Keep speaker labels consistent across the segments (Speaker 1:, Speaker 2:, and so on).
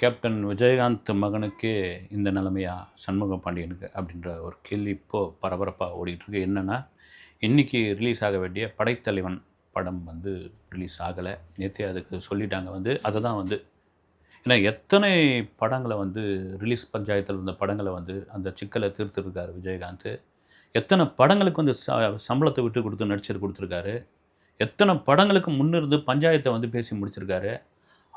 Speaker 1: Captain Vijayakanth மகனுக்கே இந்த நிலைமையா சண்முக பாண்டியனுக்கு அப்படின்ற ஒரு கேள்வி இப்போது பரபரப்பாக ஓடிட்டுருக்கு என்னென்னா இன்றைக்கி ரிலீஸ் ஆக வேண்டிய படைத்தலைவன் படம் வந்து ரிலீஸ் ஆகலை. நேற்றே அதுக்கு சொல்லிட்டாங்க வந்து அதை தான் வந்து ஏன்னா எத்தனை படங்களை வந்து ரிலீஸ் பஞ்சாயத்தில் இருந்த படங்களை வந்து அந்த சிக்கலை தீர்த்துருக்காரு விஜயகாந்த். எத்தனை படங்களுக்கு வந்து ச சம்பளத்தை விட்டு கொடுத்து நடிச்சர் கொடுத்துருக்காரு. எத்தனை படங்களுக்கு முன்னிருந்து பஞ்சாயத்தை வந்து பேசி முடிச்சிருக்காரு.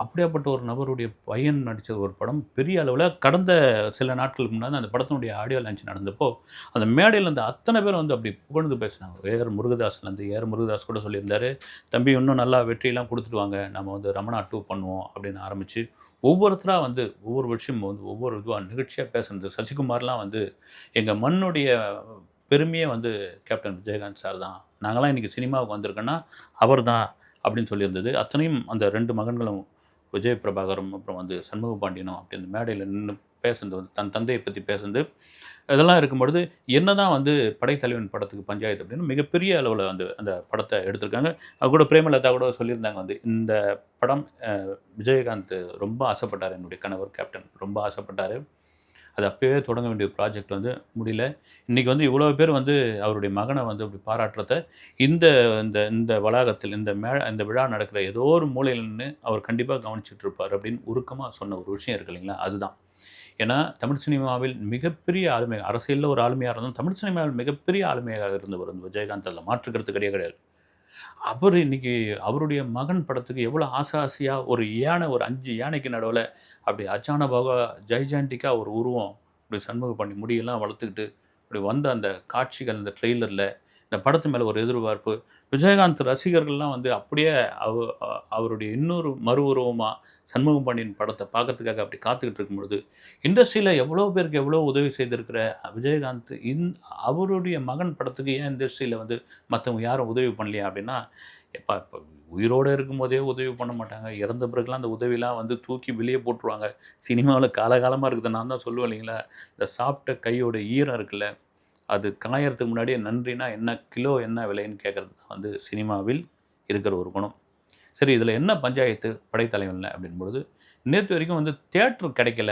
Speaker 1: அப்படியாப்பட்ட ஒரு நபருடைய பையன் நடித்த ஒரு படம் பெரிய அளவில் கடந்த சில நாட்களுக்கு முன்னாடி அந்த படத்தினுடைய ஆடியோ லான்ச் நடந்தப்போ அந்த மேடையில் அந்த அத்தனை பேர் வந்து அப்படி புகழ்ந்து பேசினாங்க. ஏஆர் முருகதாஸ்லேருந்து ஏஆர் முருகதாஸ் கூட சொல்லியிருந்தார் தம்பி இன்னும் நல்லா வெற்றியெல்லாம் கொடுத்துட்டு வாங்க. நம்ம வந்து ரமணா டூ பண்ணுவோம் அப்படின்னு ஆரம்பித்து ஒவ்வொருத்தராக வந்து ஒவ்வொரு விஷயமும் வந்து ஒவ்வொரு இதுவாக நிகழ்ச்சியாக பேசுனது. சசிகுமார்லாம் வந்து எங்கள் மண்ணுடைய பெருமையே வந்து கேப்டன் விஜயகாந்த் சார் தான். நாங்களாம் இன்றைக்கி சினிமாவுக்கு வந்திருக்கோன்னா அவர் தான் அப்படின்னு சொல்லியிருந்தது. அத்தனையும் அந்த ரெண்டு மகன்களும் விஜய் பிரபாகரும் அப்புறம் வந்து சண்முக பாண்டியனும் அப்படி அந்த மேடையில் நின்று பேசுனது வந்து தன் தந்தையை பற்றி பேசுனது. இதெல்லாம் இருக்கும்பொழுது என்ன தான் வந்து படைத்தலைவன் படத்துக்கு பஞ்சாயத்து அப்படின்னு மிகப்பெரிய அளவில் வந்து அந்த படத்தை எடுத்திருக்காங்க. அது கூட பிரேமலதா கூட சொல்லியிருந்தாங்க வந்து இந்த படம் விஜயகாந்த் ரொம்ப ஆசைப்பட்டார் என்னுடைய கணவர் கேப்டன் ரொம்ப ஆசைப்பட்டார். அது அப்போவே தொடங்க வேண்டிய ப்ராஜெக்ட் வந்து முடியல. இன்றைக்கி வந்து இவ்வளோ பேர் வந்து அவருடைய மகனை வந்து அப்படி பாராட்டுறத இந்த இந்த இந்த வளாகத்தில் இந்த மே இந்த விழா நடக்கிற ஏதோ ஒரு மூலையில் நின்று அவர் கண்டிப்பாக கவனிச்சிட்டு இருப்பார் அப்படின்னு உருக்கமாக சொன்ன ஒரு விஷயம் இருக்கு இல்லைங்களா? அதுதான். ஏன்னா தமிழ் சினிமாவில் மிகப்பெரிய ஆளுமை அரசியலில் ஒரு ஆளுமையாக இருந்தாலும் தமிழ் சினிமாவில் மிகப்பெரிய ஆளுமையாக இருந்தவர் வந்து விஜயகாந்த். அதில் மாற்றுக்கிறது கிடையாது கிடையாது. அவர் இன்னைக்கு அவருடைய மகன் படத்துக்கு எவ்வளோ ஆசை ஆசையாக ஒரு யானை ஒரு அஞ்சு யானைக்கு நடுவில் அப்படி அச்சானபாக ஜெய்ஜாண்டிக்காக ஒரு உருவம் இப்படி சண்முக பண்ணி முடியெல்லாம் வளர்த்துக்கிட்டு இப்படி வந்த அந்த காட்சிகள் அந்த ட்ரெய்லரில் இந்த படத்து மேலே ஒரு எதிர்பார்ப்பு. விஜயகாந்த் ரசிகர்கள்லாம் வந்து அப்படியே அவ அவருடைய இன்னொரு மறு உருவமாக சண்முகம் பாண்டியன் படத்தை பார்க்கறதுக்காக அப்படி காத்துக்கிட்டு இருக்கும் பொழுது இண்டஸ்ட்ரியில் எவ்வளோ பேருக்கு எவ்வளோ உதவி செய்திருக்கிற விஜயகாந்த் இந் அவருடைய மகன் படத்துக்கு ஏன் இண்டஸ்ட்ரியில் வந்து மற்றவங்க யாரும் உதவி பண்ணலையா அப்படின்னா எப்பா இப்போ உயிரோடு இருக்கும்போதே உதவி பண்ண மாட்டாங்க. இறந்த பிறகுலாம் அந்த உதவிலாம் வந்து தூக்கி வெளியே போட்டுருவாங்க. சினிமாவில் காலகாலமாக இருக்குது. நான் தான் சொல்லுவேன் இல்லைங்களா? இந்த சாப்பிட்ட கையோட ஈரம் இருக்குல்ல அது காயறதுக்கு முன்னாடியே நன்றினா என்ன கிலோ என்ன விலைன்னு கேட்குறது தான் வந்து சினிமாவில் இருக்கிற ஒரு குணம். சரி இதில் என்ன பஞ்சாயத்து படைத்தலைவனில் அப்படின்பொழுது நேற்று வரைக்கும் வந்து தேட்டர் கிடைக்கல.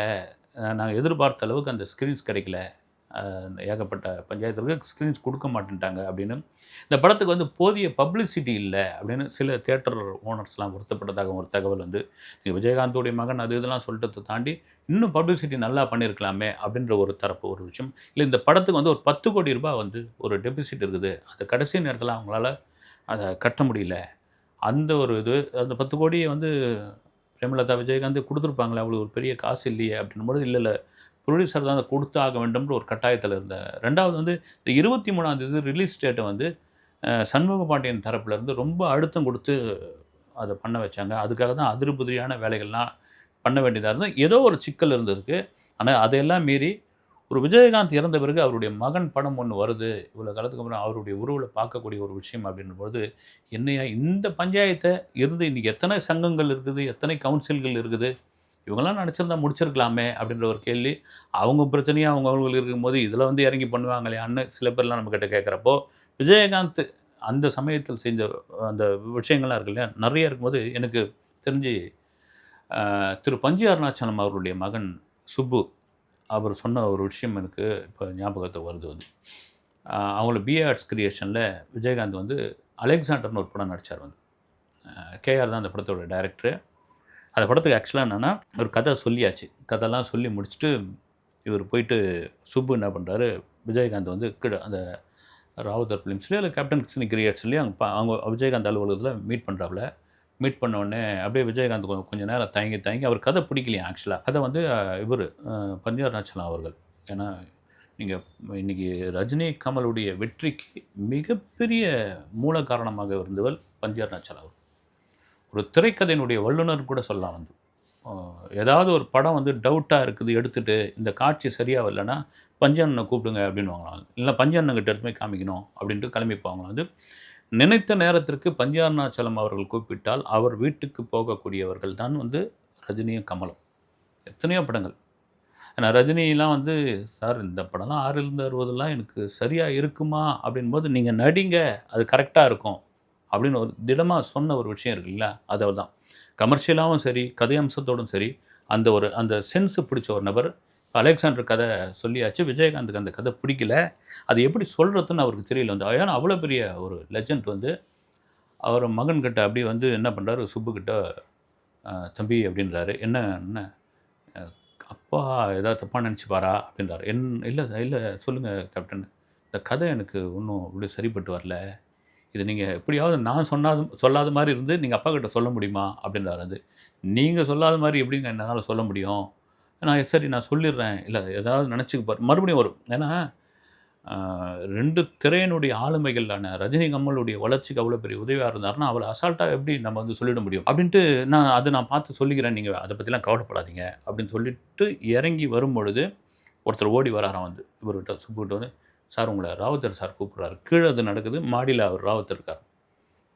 Speaker 1: நாங்கள் எதிர்பார்த்த அளவுக்கு அந்த ஸ்க்ரீன்ஸ் கிடைக்கல. ஏகப்பட்ட பஞ்சாயத்துக்கு ஸ்க்ரீன்ஸ் கொடுக்க மாட்டேன்ட்டாங்க அப்படின்னு. இந்த படத்துக்கு வந்து போதிய பப்ளிசிட்டி இல்லை அப்படின்னு சில தேட்டர் ஓனர்ஸ்லாம் வருத்தப்பட்டதாக ஒரு தகவல் வந்து விஜயகாந்தோடைய மகன் அது இதெல்லாம் சொல்லிட்டதை தாண்டி இன்னும் பப்ளிசிட்டி நல்லா பண்ணியிருக்கலாமே அப்படின்ற ஒரு தரப்பு ஒரு விஷயம். இல்லை இந்த படத்துக்கு வந்து ஒரு பத்து கோடி ரூபாய் வந்து ஒரு டெபிசிட் இருக்குது. அது கடைசி நேரத்தில் அவங்களால அதை கட்ட முடியல. அந்த ஒரு இது அந்த பத்து கோடியை வந்து பிரேமலதா விஜயகாந்த் கொடுத்துருப்பாங்களே அவ்வளோ ஒரு பெரிய காசு இல்லையே அப்படின்னும்போது இல்லை இல்லை ப்ரொடியூசர் தான் அதை கொடுத்தாக வேண்டும்ன்ற ஒரு கட்டாயத்தில் இருந்தார். ரெண்டாவது வந்து இந்த இருபத்தி மூணாம் தேதி ரிலீஸ் டேட்டை வந்து சண்முக பாண்டியன் தரப்புலேருந்து ரொம்ப அழுத்தம் கொடுத்து அதை பண்ண வச்சாங்க. அதுக்காக தான் அதிருபதியான வேலைகள்லாம் பண்ண வேண்டியதாக இருந்தது. ஏதோ ஒரு சிக்கல் இருந்ததுக்கு ஆனால் அதையெல்லாம் மீறி ஒரு விஜயகாந்த் இறந்த பிறகு அவருடைய மகன் படம் ஒன்று வருது. இவ்வளோ காலத்துக்கு அப்புறம் அவருடைய உருவில் பார்க்கக்கூடிய ஒரு விஷயம் அப்படின்னும்போது என்னையா இந்த பஞ்சாயத்தை இருந்து இன்றைக்கி எத்தனை சங்கங்கள் இருக்குது எத்தனை கவுன்சில்கள் இருக்குது இவங்கெல்லாம் நினச்சிருந்தா முடிச்சிருக்கலாமே அப்படின்ற ஒரு கேள்வி. அவங்க பிரச்சனையாக அவங்க அவங்களுக்கு இருக்கும்போது இதில் வந்து இறங்கி பண்ணுவாங்களேன்னு சில பேர்லாம் நம்மக்கிட்ட கேட்குறப்போ விஜயகாந்த் அந்த சமயத்தில் செஞ்ச அந்த விஷயங்கள்லாம் இருக்கு இல்லையா? நிறைய இருக்கும்போது எனக்கு தெரிஞ்சு திரு பஞ்சு அருணாச்சலம் அவருடைய மகன் சுப்பு அவர் சொன்ன ஒரு விஷயம் எனக்கு இப்போ ஞாபகத்துக்கு வருது வந்து. அவங்கள பிஏ ஆர்ட்ஸ் கிரியேஷனில் விஜயகாந்த் வந்து அலெக்சாண்டர்னு ஒரு படம் நடித்தார் வந்து. கேஆர் தான் அந்த படத்தோட டைரக்டரு அந்த படத்துக்கு ஆக்சுவலாக என்னென்னா ஒரு கதை சொல்லியாச்சு. கதைலாம் சொல்லி முடிச்சுட்டு இவர் போயிட்டு சுப்பு என்ன பண்ணுறாரு விஜயகாந்த் வந்து கீழே அந்த ராவுதர் ஃபிலிம்ஸ்லேயோ இல்லை கேப்டன் கிருஷ்ணி கிரியேட்ஸ்லேயும் அவங்க பா- அவங்க விஜயகாந்த் அலுவலகத்தில் மீட் பண்ணுறாப்புல மீட் பண்ண உடனே அப்படியே விஜயகாந்த் கொஞ்சம் கொஞ்சம் நேரம் தயங்கி தயங்கி அவர் கதை பிடிக்கலையா ஆக்சுவலாக கதை வந்து இவர் பஞ்சாருணாச்சலம் அவர்கள். ஏன்னா நீங்கள் இன்றைக்கி ரஜினி கமலுடைய வெற்றிக்கு மிகப்பெரிய மூல காரணமாக இருந்தவர் பஞ்சாருணாச்சலம் அவர் ஒரு திரைக்கதையினுடைய வல்லுனர் கூட சொல்லலாம் வந்து. ஏதாவது ஒரு படம் வந்து டவுட்டாக இருக்குது எடுத்துகிட்டு இந்த காட்சி சரியாக வரலன்னா பஞ்சண்ணனை கூப்பிடுங்க அப்படின்னு வாங்கலாம். இல்லை பஞ்சண்ணங்கிட்ட எடுத்து போய் காமிக்கணும் அப்படின்ட்டு கிளம்பி போவாங்களாம். வந்து நினைத்த நேரத்திற்கு பஞ்சாருணாச்சலம் அவர்கள் கூப்பிட்டால் அவர் வீட்டுக்கு போகக்கூடியவர்கள் தான் வந்து ரஜினியும் கமலம். எத்தனையோ படங்கள். ஏன்னா ரஜினிலாம் வந்து சார் இந்த படம்லாம் ஆறிலிருந்து அறுபதுலாம் எனக்கு சரியாக இருக்குமா? அப்படின்போது நீங்கள் நடிங்க அது கரெக்டாக இருக்கும். அப்படின்னு ஒரு திடமாக சொன்ன ஒரு விஷயம் இருக்குல்ல அதை தான் கமர்ஷியலாகவும் சரி கதை அம்சத்தோடும் சரி அந்த ஒரு அந்த சென்ஸு பிடிச்ச ஒரு நபர் அலெக்சாண்டர் கதை சொல்லியாச்சு விஜயகாந்துக்கு அந்த கதை பிடிக்கல. அது எப்படி சொல்கிறதுன்னு அவருக்கு தெரியல. வந்து ஏன்னா அவ்வளோ பெரிய ஒரு லெஜண்ட் வந்து அவர் மகன்கிட்ட அப்படியே வந்து என்ன பண்ணுறாரு சுப்புக்கிட்ட தம்பி அப்படின்றாரு. என்ன என்ன? அப்பா ஏதாவது தப்பாக நினச்சிப்பாரா? அப்படின்றார். என் இல்லை இல்லை சொல்லுங்கள் கேப்டன் இந்த கதை எனக்கு ஒன்றும் அப்படியே சரிப்பட்டு வரல. இது நீங்கள் எப்படியாவது நான் சொன்னாது சொல்லாத மாதிரி இருந்து நீங்கள் அப்பா கிட்ட சொல்ல முடியுமா? அப்படின்றார் அது. நீங்கள் சொல்லாத மாதிரி எப்படிங்க என்னால் சொல்ல முடியும்? நான் சரி நான் சொல்லிடுறேன். இல்லை ஏதாவது நினச்சிக்க பாரு. மறுபடியும் வரும். ஏன்னா ரெண்டு திரையனுடைய ஆளுமைகளான ரஜினி கம்மலுடைய வளர்ச்சிக்கு அவ்வளோ பெரிய உதவியாக இருந்தார்னா அவளை அசால்ட்டாக எப்படி நம்ம வந்து சொல்லிட முடியும்? அப்படின்ட்டு நான் அதை நான் பார்த்து சொல்லிக்கிறேன். நீங்கள் அதை பற்றிலாம் கவலைப்படாதீங்க. அப்படின்னு சொல்லிட்டு இறங்கி வரும் பொழுது ஒருத்தர் ஓடி வராராம் வந்து. இவர்கிட்ட சுப்புக்கிட்ட வந்து சார் உங்களை ராவத்தர் சார் கூப்பிட்றாரு. கீழே அது நடக்குது மாடியில் அவர் ராவத்தர் இருக்கார்.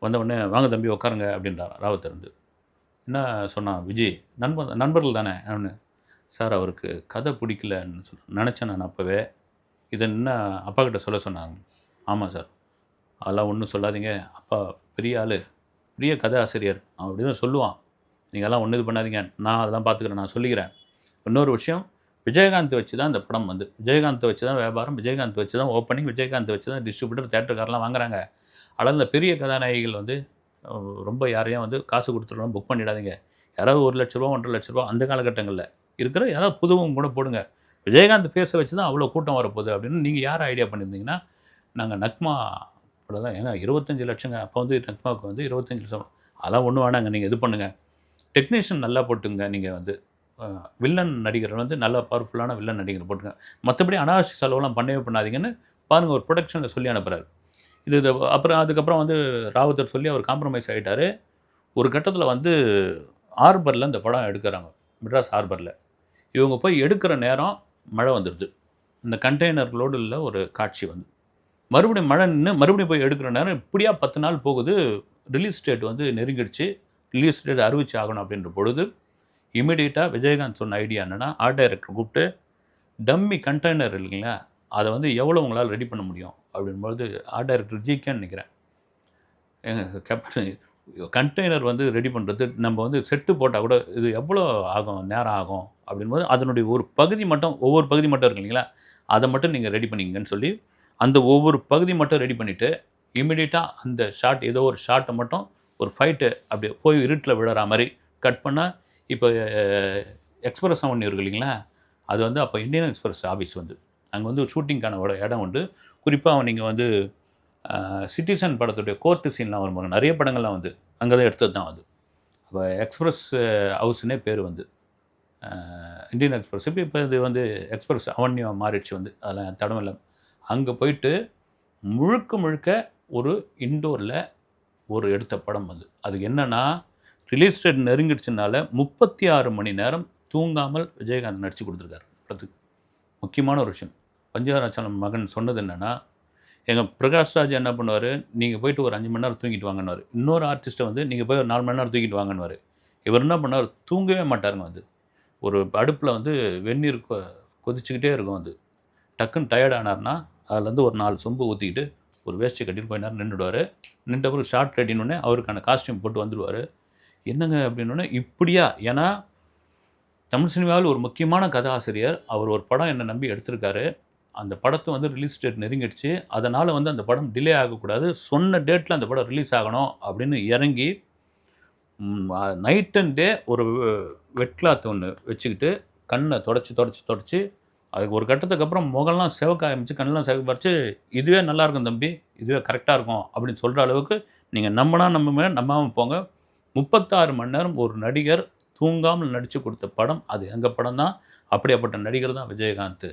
Speaker 1: வந்தவுடனே வாங்க தம்பி உட்காருங்க அப்படின்றார். ராவத்தர் வந்து என்ன? சொன்னான் விஜய் நண்பர் நண்பர்கள் தானே. அவனு சார் அவருக்கு கதை பிடிக்கலன்னு சொல் நினச்சேன் நான் அப்போவே. இதை என்ன அப்பா கிட்ட சொல்ல சொன்னாங்க ஆமாம் சார். அதெல்லாம் ஒன்றும் சொல்லாதீங்க. அப்பா பெரிய ஆள் பெரிய கதை ஆசிரியர். அவன் அப்படி தான் சொல்லுவான் ஒன்றும் இது பண்ணாதீங்க. நான் அதெல்லாம் பார்த்துக்கிறேன் நான் சொல்லிக்கிறேன். இன்னொரு விஷயம் விஜயகாந்த் வச்சு தான் இந்த படம் வந்து. விஜயகாந்த் வச்சு தான் வியாபாரம் விஜயகாந்த் வச்சு தான் ஓப்பனிங் விஜயகாந்த் வச்சு தான் டிஸ்ட்ரிபியூட்டர் தேட்டருக்காரெலாம் வாங்குறாங்க. ஆனால் இந்த பெரிய கதாநாயகிகள் வந்து ரொம்ப யாரையும் வந்து காசு கொடுத்துருவோம் புக் பண்ணிடாதீங்க. யாராவது ஒரு லட்ச ரூபா ஒன்றரை லட்ச ரூபா அந்த காலகட்டங்களில் இருக்கிற யாராவது புதுவும் கூட போடுங்க. விஜயகாந்த் பேச வச்சு தான் அவ்வளோ கூட்டம் வரப்போகுது அப்படின்னு நீங்கள் யார் ஐடியா பண்ணியிருந்தீங்கன்னா நாங்கள் நக்மா படம் தான் ஏன்னா இருபத்தஞ்சி லட்சங்க அப்போ வந்து நக்மாவுக்கு வந்து இருபத்தஞ்சி லட்சம். அதெல்லாம் ஒன்றும் வேணாங்க நீங்கள் இது பண்ணுங்கள் டெக்னீஷியன் நல்லா போட்டுங்க நீங்கள் வந்து. வில்லன் நடிகர் வந்து நல்ல பவர்ஃபுல்லான வில்லன் நடிகர் போட்டுங்க மற்றபடி அனாவசிய செலவுலாம் பண்ணவே பண்ணாதீங்கன்னு பாருங்கள் ஒரு ப்ரொடக்ஷனில் சொல்லி அனுப்புகிறாரு இது அப்புறம் அதுக்கப்புறம் வந்து ராவத்தர் சொல்லி அவர் காம்ப்ரமைஸ் ஆகிட்டாரு ஒரு கட்டத்தில் வந்து ஹார்பரில் இந்த படம் எடுக்கிறாங்க. மெட்ராஸ் ஹார்பரில். இவங்க போய் எடுக்கிற நேரம் மழை வந்துடுது இந்த கண்டெய்னர்களோடு உள்ள ஒரு காட்சி வந்து. மறுபடியும் மழை நின்று மறுபடியும் போய் எடுக்கிற நேரம் இப்படியா பத்து நாள் போகுது. ரிலீஸ் டேட் வந்து நெருங்கிடுச்சு. ரிலீஸ் டேட் அறிவிச்சு ஆகணும் அப்படின்ற பொழுது இமிடியேட்டாக விஜயகாந்த் சொன்ன ஐடியா என்னென்னா ஆர்ட் டைரக்டர் கூப்பிட்டு டம்மி கண்டெய்னர் இல்லைங்களா அதை வந்து எவ்வளோ உங்களால் ரெடி பண்ண முடியும்? அப்படின்போது ஆர்ட் டைரக்டர் ஜிகேன்னு நினைக்கிறேன். எங்கள் கேப்டன் கண்டெய்னர் வந்து ரெடி பண்ணுறது நம்ம வந்து செட்டு போட்டால் கூட இது எவ்வளோ ஆகும் நேரம் ஆகும்? அப்படின்போது அதனுடைய ஒரு பகுதி மட்டும் ஒவ்வொரு பகுதி மட்டும் இருக்கு இல்லைங்களா அதை மட்டும் நீங்கள் ரெடி பண்ணிங்கன்னு சொல்லி அந்த ஒவ்வொரு பகுதி மட்டும் ரெடி பண்ணிவிட்டு இமிடியேட்டாக அந்த ஷாட் ஏதோ ஒரு ஷாட்டை மட்டும் ஒரு ஃபைட்டு அப்படி போய் இருட்டில் விழுற மாதிரி கட் பண்ணால் இப்போ எக்ஸ்பிரஸ் ஒன்று இருக்கு இல்லைங்களா? அது வந்து அப்போ இந்தியன் எக்ஸ்பிரஸ் ஆஃபீஸ் வந்து. அங்கே வந்து ஷூட்டிங்க்கான இடம் உண்டு. குறிப்பாக நீங்கள் வந்து சிட்டிசன் படத்துடைய கோர்ட்டு சீன்லாம் வருவாங்க நிறைய படங்கள்லாம் வந்து அங்கே தான் எடுத்தது தான் அது. அப்போ எக்ஸ்பிரஸ் ஹவுஸ்னே பேர் வந்து. Indian express. இப்போ இப்போ இது வந்து எக்ஸ்பிரஸ் அவன்யூ மாறிடுச்சு வந்து. அதெல்லாம் தடம் இல்லை. அங்கே போயிட்டு முழுக்க முழுக்க ஒரு இண்டோரில் ஒரு எடுத்த படம் வந்து அது என்னென்னா ரிலீஸ் டேட் நெருங்கிடுச்சுனால முப்பத்தி ஆறு மணி நேரம் தூங்காமல் விஜயகாந்த் நடித்து கொடுத்துருக்காரு. படத்துக்கு. முக்கியமான ஒரு விஷயம். பஞ்சவராச்சலம் மகன் சொன்னது என்னென்னா எங்கள் பிரகாஷ் ராஜ் என்ன பண்ணுவார்? நீங்கள் போயிட்டு ஒரு அஞ்சு மணி நேரம் தூங்கிட்டு வாங்கன்னுவார். இன்னொரு ஆர்டிஸ்ட்டை வந்து நீங்கள் போய் ஒரு நாலு மணி நேரம் தூங்கிட்டு வாங்கன்னுவார். இவர் என்ன பண்ணார்? தூங்கவே மாட்டாருங்க வந்து. ஒரு அடுப்பில் வந்து வெந்நீர் கொ கொதிச்சுக்கிட்டே இருக்கும் வந்து. டக்குன்னு டயர்ட் ஆனார்னா அதுலேருந்து ஒரு நாலு சொம்பு ஊற்றிக்கிட்டு ஒரு வேஷ்டி கட்டிட்டு போய் நேரம் நின்றுடுவார். நின்ற பிறகு ஷார்ட் ரெடினோடனே அவருக்கான காஸ்டியூம் போட்டு வந்துடுவார் என்னங்க அப்படின்னோடனே இப்படியா? ஏன்னா தமிழ் சினிமாவில் ஒரு முக்கியமான கதாசிரியர் அவர் ஒரு படம் என்னை நம்பி எடுத்திருக்காரு. அந்த படத்தை வந்து ரிலீஸ் டேட் நெருங்கிடுச்சு. அதனால் வந்து அந்த படம் டிலே ஆகக்கூடாது. சொன்ன டேட்டில் அந்த படம் ரிலீஸ் ஆகணும் அப்படின்னு இறங்கி நைட் அண்ட் டே ஒரு வெட் கிளாத் ஒன்று வச்சுக்கிட்டு கண்ணை தொடச்சி தொடச்சி தொடச்சி அதுக்கு ஒரு கட்டத்துக்கு அப்புறம் முகம்லாம் சிவக்க ஆரம்பிச்சு கண்ணெலாம் செவக்க பறிச்சு இதுவே நல்லாயிருக்கும் தம்பி இதுவே கரெக்டாக இருக்கும் அப்படின்னு சொல்கிற அளவுக்கு நீங்கள் நம்பினா நம்புமே நம்பாமல் போங்க. முப்பத்தாறு மணி நேரம் ஒரு நடிகர் தூங்காமல் நடித்து கொடுத்த படம் அது எங்கள் படம் தான் அப்படியாப்பட்ட நடிகர் தான் விஜயகாந்த்.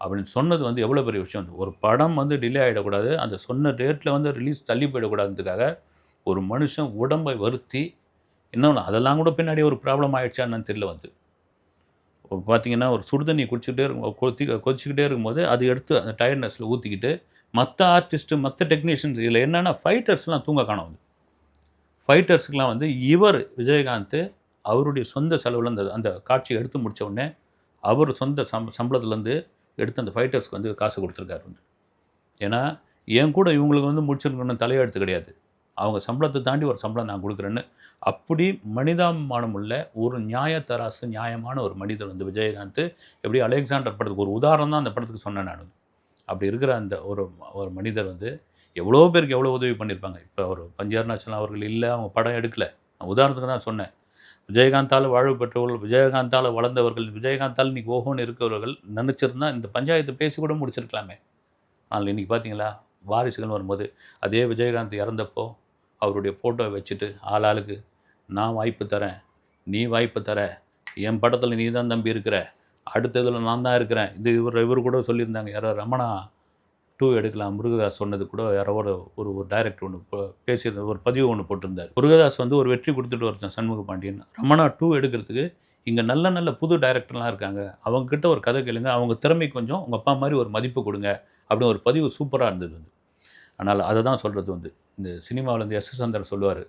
Speaker 1: அப்படின்னு சொன்னது வந்து எவ்வளோ பெரிய விஷயம்? ஒரு படம் வந்து டிலே ஆகிடக்கூடாது அந்த சொன்ன டேட்டில் வந்து ரிலீஸ் தள்ளி போயிடக்கூடாதுக்காக ஒரு மனுஷன் உடம்பை வருத்தி இன்னொன்று அதெல்லாம் கூட பின்னாடி ஒரு ப்ராப்ளம் ஆகிடுச்சான்னு தெரியல வந்து. இப்போ பார்த்தீங்கன்னா ஒரு சுடுதண்ணி குடிச்சிக்கிட்டே இருக்கும் கொத்தி கொதிச்சிக்கிட்டே இருக்கும்போது அது எடுத்து அந்த டயர்ட்னஸில் ஊற்றிக்கிட்டு மற்ற ஆர்டிஸ்ட்டு மற்ற டெக்னீஷியன்ஸ் இதில் என்னென்னா ஃபைட்டர்ஸ்லாம் தூங்க காணும் வந்து. ஃபைட்டர்ஸுக்கெலாம் வந்து இவர் விஜயகாந்த் அவருடைய சொந்த செலவில் அந்த அந்த காட்சியை எடுத்து முடித்த உடனே அவர் சொந்த சம் சம்பளத்துலேருந்து எடுத்து அந்த ஃபைட்டர்ஸ்க்கு வந்து காசு கொடுத்துருக்காரு வந்து. ஏன்னா என் கூட இவங்களுக்கு வந்து முடிச்சிருக்கணும் தலையெழுத்து கிடையாது. அவங்க சம்பளத்தை தாண்டி ஒரு சம்பளம் நான் கொடுக்குறேன்னு. அப்படி மனிதாபிமானம் உள்ள ஒரு நியாய தராசு நியாயமான ஒரு மனிதர் வந்து விஜயகாந்த். எப்படி அலெக்சாண்டர் படத்துக்கு ஒரு உதாரணம் தான் அந்த படத்துக்கு சொன்னேன் நான். அப்படி இருக்கிற அந்த ஒரு ஒரு மனிதர் வந்து எவ்வளோ பேருக்கு எவ்வளோ உதவி பண்ணியிருப்பாங்க? இப்போ ஒரு பஞ்சர்நாச்சலம் அவர்கள் இல்லை அவங்க படம் எடுக்கல. நான் உதாரணத்துக்கு தான் சொன்னேன். விஜயகாந்தால் வாழ்வு பெற்றவர்கள் விஜயகாந்தால் வளர்ந்தவர்கள் விஜயகாந்தால் இன்றைக்கி ஓஹோன்னு இருக்கிறவர்கள் நினச்சிருந்தா இந்த பஞ்சாயத்து பேசி கூட முடிச்சிருக்கலாமே. ஆனால் இன்றைக்கி பார்த்தீங்களா வாரிசுகள் வரும்போது அதே விஜயகாந்த் இறந்தப்போ அவருடைய ஃபோட்டோவை வச்சுட்டு ஆள் ஆளுக்கு நான் வாய்ப்பு தரேன் நீ வாய்ப்பு தர என் படத்தில் நீ தான் தம்பி இருக்கிற அடுத்த இதில் நான் தான் இருக்கிறேன். இது இவர் இவர் கூட சொல்லியிருந்தாங்க. யாரோ ரமணா டூ எடுக்கலாம். முருகதாஸ் சொன்னது கூட யாரோ ஒரு ஒரு ஒரு டைரக்டர் ஒன்று பேசியிருந்த ஒரு பதிவு ஒன்று போட்டிருந்தார். முருகதாஸ் வந்து ஒரு வெற்றி கொடுத்துட்டு ஒருத்தன் சண்முக பாண்டியன். ரமணா டூ எடுக்கிறதுக்கு இங்கே நல்ல நல்ல புது டைரக்டர்லாம் இருக்காங்க. அவங்கக்கிட்ட ஒரு கதை கேளுங்க. அவங்க திறமை கொஞ்சம் உங்கள் அப்பா மாதிரி ஒரு மதிப்பு கொடுங்க அப்படின்னு ஒரு பதிவு சூப்பராக இருந்தது வந்து. ஆனால் அதை தான் சொல்கிறது வந்து. இந்த சினிமாவில் வந்து எஸ் எஸ் சந்தர் சொல்லுவார்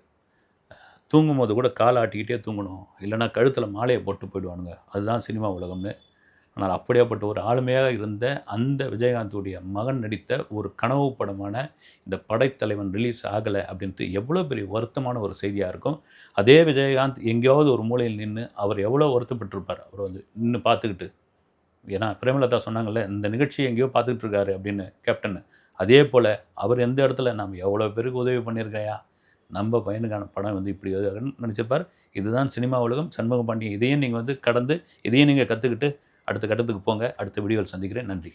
Speaker 1: தூங்கும் போது கூட காலை ஆட்டிக்கிட்டே தூங்கணும். இல்லைன்னா கழுத்தில் மாலையை போட்டு போயிடுவானுங்க. அதுதான் சினிமா உலகம்னு. ஆனால் அப்படியாப்பட்ட ஒரு ஆளுமையாக இருந்த அந்த விஜயகாந்துடைய மகன் நடித்த ஒரு கனவு படமான இந்த படைத்தலைவன் ரிலீஸ் ஆகலை அப்படின்ட்டு எவ்வளோ பெரிய வருத்தமான ஒரு செய்தியாக இருக்கும். அதே விஜயகாந்த் எங்கேயாவது ஒரு மூலையில் நின்று அவர் எவ்வளோ வருத்தப்பட்டிருப்பார். அவர் வந்து நின்று பார்த்துக்கிட்டு ஏன்னா பிரேமலதா சொன்னாங்கல்ல இந்த நிகழ்ச்சியை எங்கேயோ பார்த்துக்கிட்டு இருக்காரு அப்படின்னு கேப்டன். அதே போல் அவர் எந்த இடத்துல நம்ம எவ்வளோ பேருக்கு உதவி பண்ணியிருக்கையா? நம்ம பையனுக்கான படம் வந்து இப்படி நினச்சிருப்பார். இதுதான் சினிமா உலகம். சண்முக பாண்டியன் இதையும் நீங்கள் வந்து கடந்து இதையும் நீங்கள் கற்றுக்கிட்டு அடுத்த கட்டத்துக்கு போங்க. அடுத்த வீடியோவில் சந்திக்கிறேன். நன்றி.